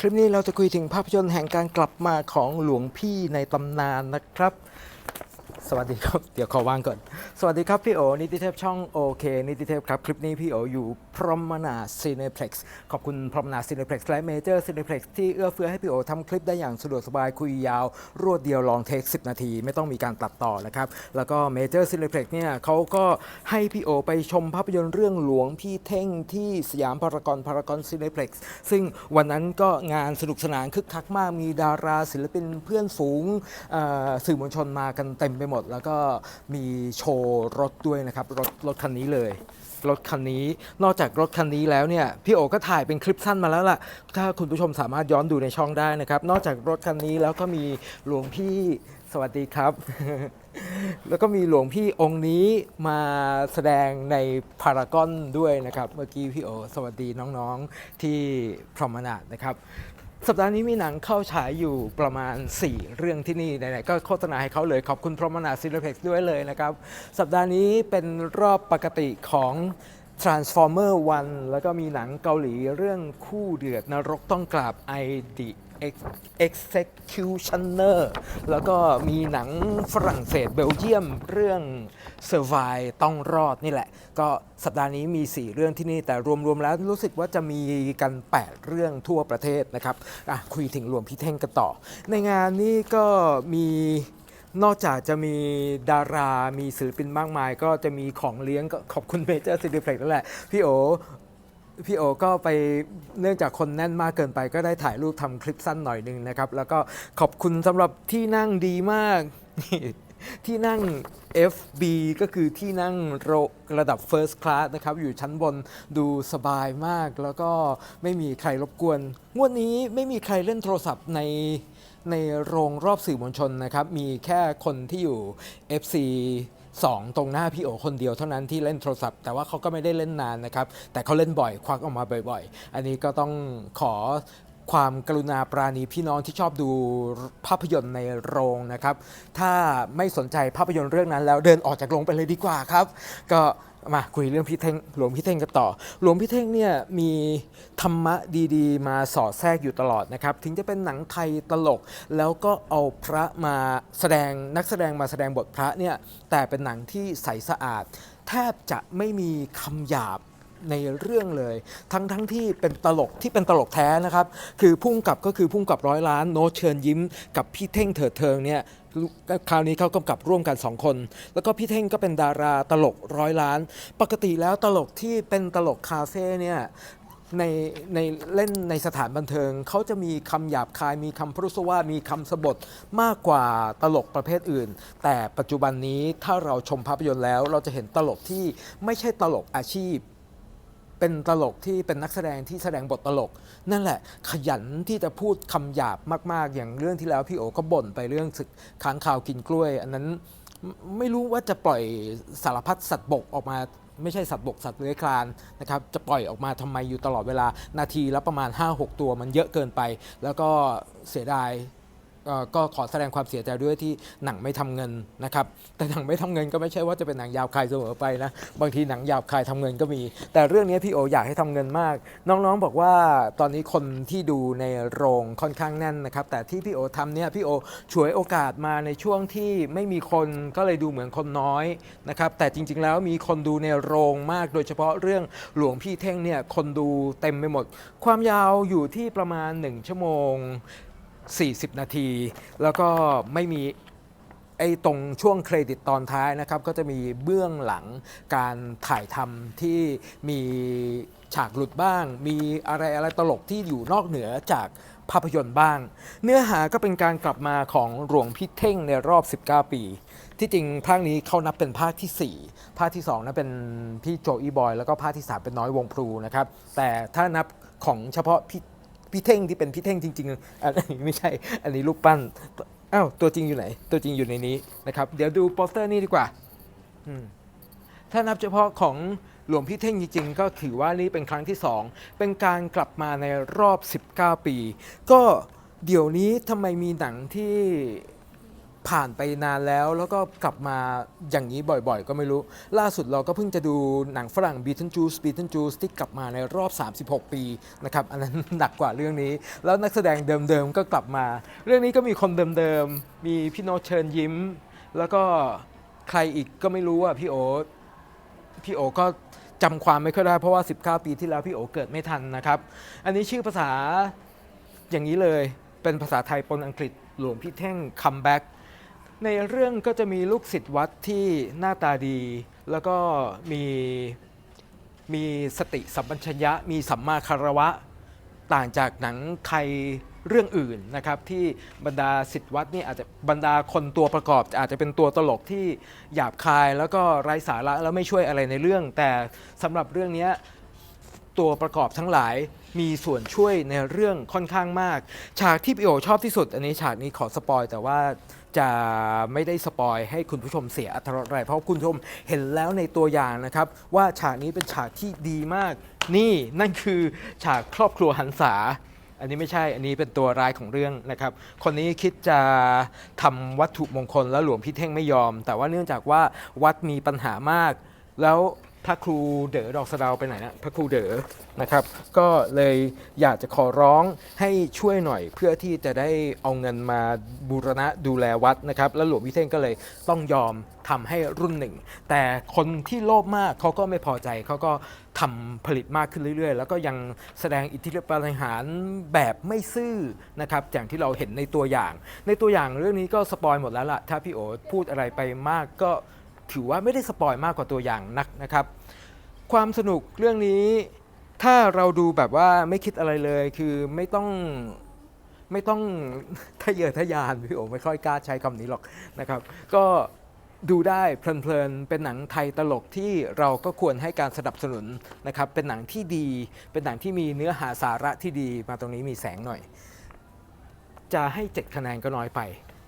คลิปนี้เราจะคุยถึงภาพยนตร์แห่งการกลับมาของหลวงพี่ในตำนานนะครับ สวัสดีครับเดี๋ยวขอวางก่อน สวัสดีครับพี่โอนิติเทพช่องโอเคนิติเทพครับคลิปนี้พี่โออยู่พรหมนาซีเนเพล็กซ์ขอบคุณพรหมนาซีเนเพล็กซ์และเมเจอร์ซีเนเพล็กซ์ที่เอื้อเฟื้อให้พี่โอทำคลิปได้อย่างสะดวกสบายคุยยาว รวดเดียวลองเทค10 นาที ไม่ต้องมีการตัดต่อนะครับ แล้วก็เมเจอร์ซีเนเพล็กซ์เนี่ยเขาก็ให้พี่โอไปชมภาพยนตร์เรื่องหลวงพี่เท่งที่สยามพารากอนพารากอนซีเนเพล็กซ์ซึ่งวันนั้นก็งานสนุกสนานคึกคักมากมีดาราศิลปินเพื่อนฝูงสื่อมวลชนมากันเต็มไปหมดแล้วก็มีโชว์รถด้วยนะครับ รถรถคันนี้เลย รถคันนี้ นอกจากรถคันนี้แล้วเนี่ย พี่โอก็ถ่ายเป็นคลิปสั้นมาแล้วล่ะ ถ้าคุณผู้ชมสามารถย้อนดูในช่องได้นะครับ นอกจากรถคันนี้แล้วก็มีหลวงพี่สวัสดีครับ แล้วก็มีหลวงพี่องค์นี้มาแสดงในพารากอนด้วยนะครับ เมื่อกี้พี่โอ สวัสดีน้องๆที่พรหมนาดนะครับ สัปดาห์นี้มีหนังเข้าฉายอยู่ประมาณ 4 เรื่องที่นี่ไหนๆก็โฆษณาให้เขาเลยขอบคุณพรหมนาซิลเพล็กซ์ด้วยเลยนะครับ สัปดาห์นี้เป็นรอบปกติของ Transformer 1 แล้วก็มีหนังเกาหลีเรื่องคู่เดือดนรกต้องกราบ I the Executioner แล้วก็มีหนังฝรั่งเศสเบลเยียมเรื่อง Survive ต้องรอดนี่แหละ ก็สัปดาห์นี้มี 4 เรื่องที่นี่แต่รวม ๆ แล้วรู้สึกว่าจะมีกัน 8 เรื่องทั่วประเทศนะครับคุยถึงรวมพี่เท่งกันต่อ ในงานนี้ก็มีนอกจากจะมีดารา มีศิลปินมากมาย ก็จะมีของเลี้ยงก็ขอบคุณเมเจอร์ซิลิเพล็กนั่นแหละ พี่โอ พี่โอก็ไปเนื่องจากคนแน่นมากเกินไป ก็ได้ถ่ายรูปทำคลิปสั้นหน่อยหนึงนะครับ แล้วก็ขอบคุณสำหรับที่นั่งดีมาก ที่นั่ง FB ก็คือที่นั่งรระดับ First Class นะครับ อยู่ชั้นบนดูสบายมาก แล้วก็ไม่มีใครรบกวน งวดนี้ไม่มีใครเล่นโทรศัพท์ในในโรงรอบสื่อมวลชนนะครับ มีแค่คนที่อยู่ FC สองตรงหน้าพี่โอคนเดียวเท่านั้นที่เล่นโทรศัพท์ แต่ว่าเขาก็ไม่ได้เล่นนานนะครับ แต่เขาเล่นบ่อยควักออกมาบ่อยๆ อันนี้ก็ต้องขอ ความกรุณาปราณีพี่น้องที่ชอบดูภาพยนตร์ในโรงนะครับ ถ้าไม่สนใจภาพยนตร์เรื่องนั้น แล้วเดินออกจากโรงไปเลยดีกว่าครับ ก็มาคุยเรื่องพี่เท่งหลวงพี่เท่งกันต่อ หลวงพี่เท่งเนี่ยมีธรรมะดีๆ มาสอดแทรกอยู่ตลอดนะครับ ถึงจะเป็นหนังไทยตลก แล้วก็เอาพระมาแสดงนักแสดงมาแสดงบทพระเนี่ยแต่เป็นหนังที่ใสสะอาด แทบจะไม่มีคำหยาบ ในเรื่องเลย ทั้งทั้งที่เป็นตลกที่เป็นตลกแท้นะครับ คือพุ่งกับก็คือพุ่งกับร้อยล้านโนเชิญยิ้ม กับพี่เท่งเถิดเทิงเนี่ยคราวนี้เขากำกับร่วมกัน 2 คน แล้วก็พี่เท่งก็เป็นดาราตลกร้อยล้าน ปกติแล้วตลกที่เป็นตลกคาเฟ่เนี่ยในในเล่นในสถานบันเทิงเขาจะมีคำหยาบคายมีคำพรุสวามีคำสบทมากกว่าตลกประเภทอื่น แต่ปัจจุบันนี้ถ้าเราชมภาพยนตร์แล้ว เราจะเห็นตลกที่ไม่ใช่ตลกอาชีพ เป็นตลกที่เป็นนักแสดงที่แสดงบทตลก นั่นแหละขยันที่จะพูดคำหยาบมาก ๆ อย่างเรื่องที่แล้วพี่โอก็บ่นไปเรื่องศึกค้างคาวกินกล้วย อันนั้นไม่รู้ว่าจะปล่อยสารพัดสัตว์บกออกมาไม่ใช่สัตว์บกสัตว์เลื้อยคลานนะครับจะปล่อยออกมาทำไมอยู่ตลอดเวลานาทีละประมาณ 5-6 ตัวมันเยอะเกินไป แล้วก็เสียดาย ก็ขอแสดงความเสียใจด้วยที่หนังไม่ทำเงินนะครับ แต่หนังไม่ทำเงินก็ไม่ใช่ว่าจะเป็นหนังยาวคายเสมอไปนะบางทีหนังยาวคายทำเงินก็มี แต่เรื่องนี้พี่โออยากให้ทำเงินมาก น้องๆบอกว่าตอนนี้คนที่ดูในโรงค่อนข้างแน่นนะครับ แต่ที่พี่โอทำเนี่ยพี่โอฉวยโอกาสมาในช่วงที่ไม่มีคนก็เลยดูเหมือนคนน้อยนะครับแต่จริงๆแล้วมีคนดูในโรงมาก โดยเฉพาะเรื่องหลวงพี่เท่งเนี่ยคนดูเต็มไปหมด ความยาวอยู่ที่ประมาณ 1 ชั่วโมง 40 นาที แล้วก็ไม่มีไอ้ตรงช่วงเครดิตตอนท้ายนะครับ ก็จะมีเบื้องหลังการถ่ายทำที่มีฉากหลุดบ้าง มีอะไรอะไรตลกที่อยู่นอกเหนือจากภาพยนตร์บ้าง เนื้อหาก็เป็นการกลับมาของหลวงพี่เท่งในรอบ 19 ปี ที่จริงภาคนี้เขานับเป็นภาคที่ 4 ภาคที่2นั้นเป็นพี่โจอีบอย แล้วก็ภาคที่ 3 เป็นน้อยวงพลูนะครับ แต่ถ้านับของเฉพาะพี่ พี่เท่งที่เป็นพี่เท่งจริงๆอันนี้ไม่ใช่ อันนี้รูปปั้นอ้าวตัวจริงอยู่ไหน ตัวจริงอยู่ในนี้นะครับ เดี๋ยวดูโปสเตอร์นี่ดีกว่าถ้านับเฉพาะของหลวงพี่เท่งจริงๆ ก็ถือว่านี่เป็นครั้งที่ 2 เป็นการกลับมาในรอบ 19 ปี ก็เดี๋ยวนี้ทำไมมีหนังที่ ผ่านไปนานแล้วแล้วก็กลับมาอย่างนี้บ่อยๆ ก็ไม่รู้ ล่าสุดเราก็เพิ่งจะดูหนังฝรั่ง Beetlejuice Beetlejuice ที่กลับมาในรอบ 36 ปีนะครับ อันนั้นหนักกว่าเรื่องนี้ แล้วนักแสดงเดิมๆ ก็กลับมา เรื่องนี้ก็มีคนเดิมๆ มีพี่โนตเชิญยิ้ม แล้วก็ใครอีกก็ไม่รู้อะพี่โอพี่โอก็จำความไม่ค่อยได้เพราะว่า 19 ปีที่แล้วพี่โอเกิดไม่ทันนะครับ อันนี้ชื่อภาษาอย่างนี้เลยเป็นภาษาไทยปนอังกฤษหลวงพี่เท่งคัมแบ็ก ในเรื่องก็จะมีลูกศิษย์วัดที่หน้าตาดี แล้วก็มีมีสติสัมปชัญญะ มีสัมมาคารวะ ต่างจากหนังไทยเรื่องอื่นนะครับที่บรรดาศิษย์วัดนี่อาจจะบรรดาคนตัวประกอบ อาจจะเป็นตัวตลกที่หยาบคาย แล้วก็ไร้สาระแล้วไม่ช่วยอะไรในเรื่อง แต่สำหรับเรื่องนี้ตัวประกอบทั้งหลายมีส่วนช่วยในเรื่องค่อนข้างมาก ฉากที่พี่โอชอบที่สุด อันนี้ฉากนี้ขอสปอยแต่ว่า จะไม่ได้สปอยให้คุณผู้ชมเสียอัตรสอะไร เพราะคุณผู้ชมเห็นแล้วในตัวอย่างนะครับ ว่าฉากนี้เป็นฉากที่ดีมาก นี่นั่นคือฉากครอบครัวหันษา อันนี้ไม่ใช่อันนี้เป็นตัวร้ายของเรื่องนะครับ คนนี้คิดจะทำวัตถุมงคลแล้วหลวงพี่เท่งไม่ยอม แต่ว่าเนื่องจากว่าวัดมีปัญหามาก แล้ว พระครูเด๋อดอกสะเดาไปไหนนะพระครูเด๋อนะครับ ก็เลยอยากจะขอร้องให้ช่วยหน่อย เพื่อที่จะได้เอาเงินมาบูรณะดูแลวัดนะครับ แล้วหลวงพี่เท่งก็เลยต้องยอมทำให้รุ่นหนึ่ง แต่คนที่โลภมากเขาก็ไม่พอใจเขาก็ทำผลิตมากขึ้นเรื่อย ๆ แล้วก็ยังแสดงอิทธิฤทธิปาฏิหารแบบไม่ซื่อนะครับอย่างที่เราเห็นในตัวอย่าง ในตัวอย่างเรื่องนี้ก็สปอยหมดแล้วล่ะถ้าพี่โอพูดอะไรไปมากก็ ถือว่าไม่ได้สปอยมากกว่าตัวอย่างนักนะครับ ความสนุกเรื่องนี้ถ้าเราดูแบบว่าไม่คิดอะไรเลย คือไม่ต้องไม่ต้องทะเยอทะยานพี่โอไม่ค่อยกล้าใช้คำนี้หรอกนะครับ ก็ดูได้เพลินๆ เป็นหนังไทยตลกที่เราก็ควรให้การสนับสนุนนะครับ เป็นหนังที่ดี เป็นหนังที่มีเนื้อหาสาระที่ดี มาตรงนี้มีแสงหน่อย จะให้ 7 คะแนนก็น้อยไป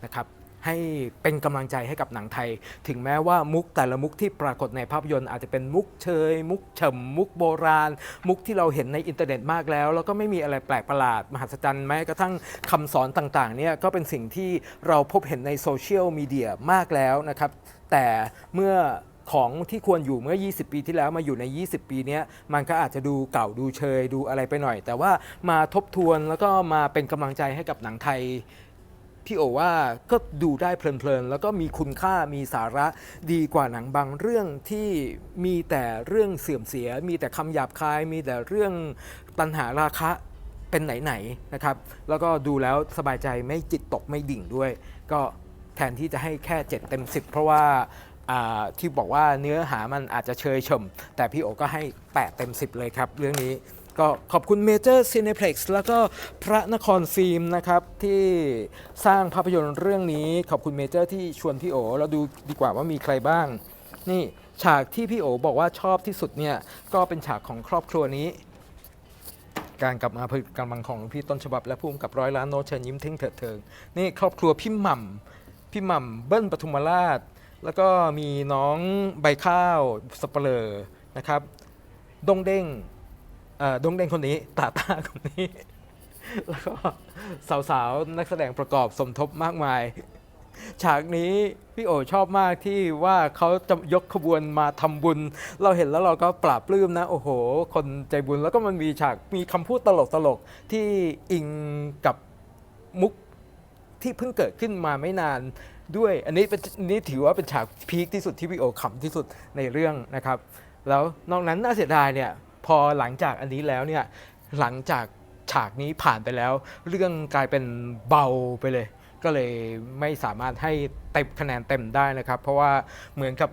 นะครับ ให้เป็นกำลังใจให้กับหนังไทย ถึงแม้ว่ามุกแต่ละมุกที่ปรากฏในภาพยนตร์อาจจะเป็นมุกเชย มุกเฉ่ำมุกโบราณ มุกที่เราเห็นในอินเทอร์เน็ตมากแล้ว แล้วก็ไม่มีอะไรแปลกประหลาด มหัศจรรย์แม้กระทั่งคำสอนต่างๆเนี่ยก็เป็นสิ่งที่เราพบเห็นในโซเชียลมีเดียมากแล้วนะครับแต่เมื่อของที่ควรอยู่เมื่อ 20 ปีที่แล้วมาอยู่ใน 20 ปีนี้มันก็อาจจะดูเก่าดูเชยดูอะไรไปหน่อย แต่ว่ามาทบทวนแล้วก็มาเป็นกำลังใจให้กับหนังไทย พี่โอว่าก็ดูได้เพลินๆ แล้วก็มีคุณค่ามีสาระดีกว่าหนังบางเรื่องที่มีแต่เรื่องเสื่อมเสีย มีแต่คำหยาบคาย มีแต่เรื่องตัณหาราคะเป็นไหนๆนะครับ แล้วก็ดูแล้วสบายใจไม่จิตตกไม่ดิ่งด้วย ก็แทนที่จะให้แค่ 7 เต็ม 10 เพราะว่าที่บอกว่าเนื้อหามันอาจจะเชยชม แต่พี่โอก็ให้ 8 เต็ม 10 เลยครับ เรื่องนี้ ก็ขอบคุณเมเจอร์ซีเน p ล็กซ์แล้วก็พระนครฟิล์มนะครับที่สร้างภาพยนตร์เรื่องนี้ ขอบคุณเมเจอร์ที่ชวนพี่โอเราดูดีกว่าว่ามีใครบ้าง นี่ฉากที่พี่โอบอกว่าชอบที่สุดเนี่ย ก็เป็นฉากของครอบครัวนี้ การกลับมาผลิตกำลังของหลวงพี่ต้นฉบับและภูมิกับร้อยล้านโนเชิญยิ้มเท่งเถิดเทิงนี่ครอบครัวพี่หม่ำพี่หม่ำเบิ้ลปทุมราช แล้วก็มีน้องใบข้าวสเปลอนะครับดงเด้ง เอ่อดงเด้งคนนี้ตาตาคนนี้ แล้วก็สาวๆ นักแสดงประกอบสมทบมากมาย ฉากนี้พี่โอชอบมากที่ว่าเขาจะยกขบวนมาทำบุญ เราเห็นแล้วเราก็ปราบปลื้มนะ โอ้โห คนใจบุญแล้วก็มันมีฉากมีคำพูดตลกๆที่อิงกับมุกที่เพิ่งเกิดขึ้นมาไม่นานด้วยอันนี้เป็นนี้ถือว่าเป็นฉากพีคที่สุดที่พี่โอขำที่สุดในเรื่องนะครับ แล้วนอกนั้นน่าเสียดายเนี่ย พอหลังจากอันนี้แล้วเนี่ยหลังจากฉากนี้ผ่านไปแล้ว เรื่องกลายเป็นเบาไปเลย ก็เลยไม่สามารถให้เต็มคะแนนเต็มได้นะครับ เพราะว่าเหมือนกับ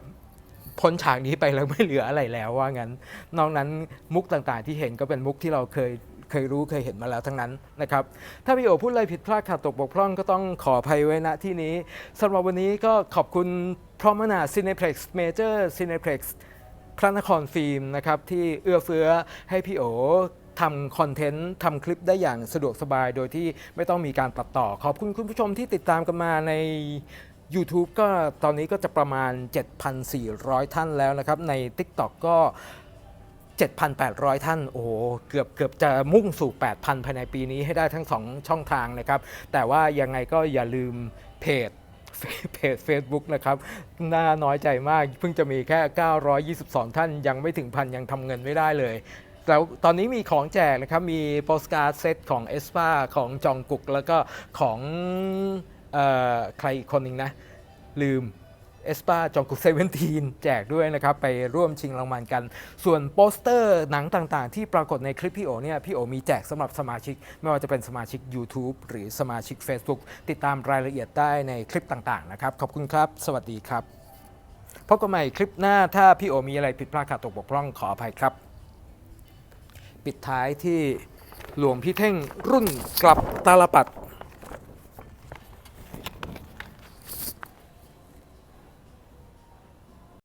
พ้นฉากนี้ไปแล้วไม่เหลืออะไรแล้วว่างั้น นอกนั้นมุกต่างๆที่เห็นก็เป็นมุกที่เราเคยเคยรู้เคยเห็นมาแล้วทั้งนั้นนะครับ ถ้าพี่โอพูดอะไรผิดพลาดขาดตกบกพร่องก็ต้องขออภัยไว้ณที่นี้สำหรับวันนี้ก็ขอบคุณพรอมนา Cineplex Major Cineplex พร พระนครฟิล์มนะครับที่เอื้อเฟื้อให้พี่โอทำคอนเทนต์ทำคลิปได้อย่างสะดวกสบาย โดยที่ไม่ต้องมีการตัดต่อ ขอบคุณคุณผู้ชมที่ติดตามกันมาใน YouTube ก็ตอนนี้ก็จะประมาณ 7,400 ท่านแล้วนะครับ ใน TikTok ก็ 7,800 ท่าน โอ้โห เกือบเกือบจะมุ่งสู่ 8,000 ภายในปีนี้ให้ได้ทั้ง 2 ช่องทางนะครับ แต่ว่ายังไงก็อย่าลืมเพจ เพจ Facebook นะครับน่าน้อยใจมาก เพิ่งจะมีแค่ 922 ท่านยังไม่ถึงพันยังทำเงินไม่ได้เลยแล้วตอนนี้มีของแจกนะครับ มีโปสการ์ดเซตของเอสปาของจองกุก แล้วก็ของออใครอีกคนหนึ่งนะ ลืม เอสปาจองกุกเซเวนทีนแจกด้วยนะครับ ไปร่วมชิงรางวัลกัน ส่วนโปสเตอร์หนังต่างๆ ที่ปรากฏในคลิปพี่โอเนี่ยพี่โอมีแจกสำหรับสมาชิก ไม่ว่าจะเป็นสมาชิก YouTube หรือสมาชิก Facebook ติดตามรายละเอียดได้ในคลิปต่างๆนะครับ ขอบคุณครับ สวัสดีครับ พบกันใหม่คลิปหน้าถ้าพี่โอมีอะไรผิดพลาดขาดตกบกพร่องขออภัยครับ ปิดท้ายที่หลวงพี่เท่งรุ่นกลับตาลปัด